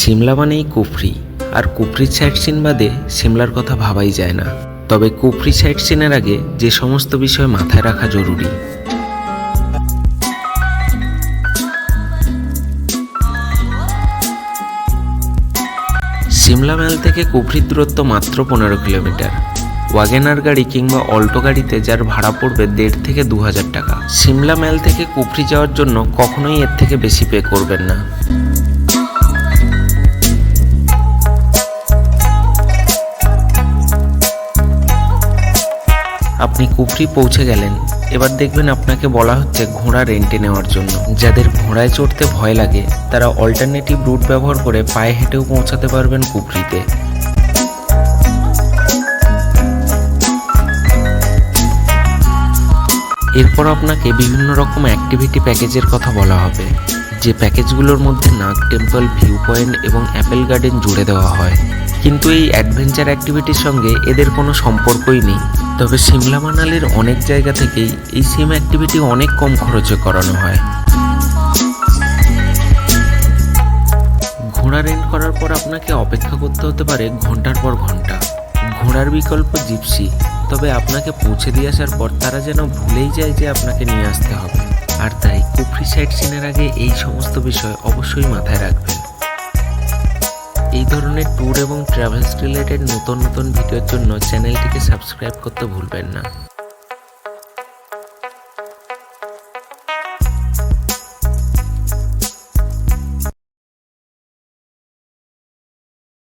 সিমলা মানেই কুফরি, আর কুফরির side scene বাদে সিমলার কথা ভাবাই যায় না। তবে কুফরি সাইড সিনের আগে যে সমস্ত বিষয় মাথায় রাখা জরুরি। সিমলা ম্যাল থেকে কুফরির দূরত্ব মাত্র পনেরো কিলোমিটার। ওয়াগেনার গাড়ি কিংবা অল্টো গাড়িতে যার ভাড়া পড়বে দেড় থেকে দু হাজার টাকা। সিমলা ম্যাল থেকে কুফরি যাওয়ার জন্য কখনোই এর থেকে বেশি পে করবেন না। আপনি কুফরি পৌঁছে গেলেন। এবার দেখবেন আপনাকে বলা হচ্ছে ঘোড়া রেন্টে নেওয়ার জন্য। যাদের ঘোড়ায় চড়তে ভয় লাগে, তারা অল্টারনেটিভ রুট ব্যবহার করে পায়ে হেঁটেও পৌঁছাতে পারবেন কুফরিতে এরপর আপনাকে বিভিন্ন রকম অ্যাক্টিভিটি প্যাকেজের কথা বলা হবে। যে প্যাকেজগুলোর মধ্যে নাগ টেম্পল ভিউ পয়েন্ট এবং অ্যাপেল গার্ডেন জুড়ে দেওয়া হয়। কিন্তু এই অ্যাডভেঞ্চার অ্যাক্টিভিটির সঙ্গে এদের কোনো সম্পর্কই নেই। তবে সিমলা মানালির অনেক জায়গা থেকেই এই সিম অ্যাক্টিভিটি অনেক কম খরচে করানো হয়। ঘোড়া রেন্ট করার পর আপনাকে অপেক্ষা করতে হতে পারে ঘণ্টার পর ঘণ্টা। ঘোড়ার বিকল্প জিপসি, তবে আপনাকে পৌঁছে দিয়ে আসার পর তারা যেন ভুলেই যায় যে আপনাকে নিয়ে আসতে হবে। আর তাই কুফরি সাইট সিনের আগে এই সমস্ত বিষয় অবশ্যই মাথায় রাখবেন। এই ধরনের ট্যুর এবং ট্রাভেলস রিলেটেড নতুন নতুন ভিডিওর জন্য চ্যানেলটিকে সাবস্ক্রাইব করতে ভুলবেন না।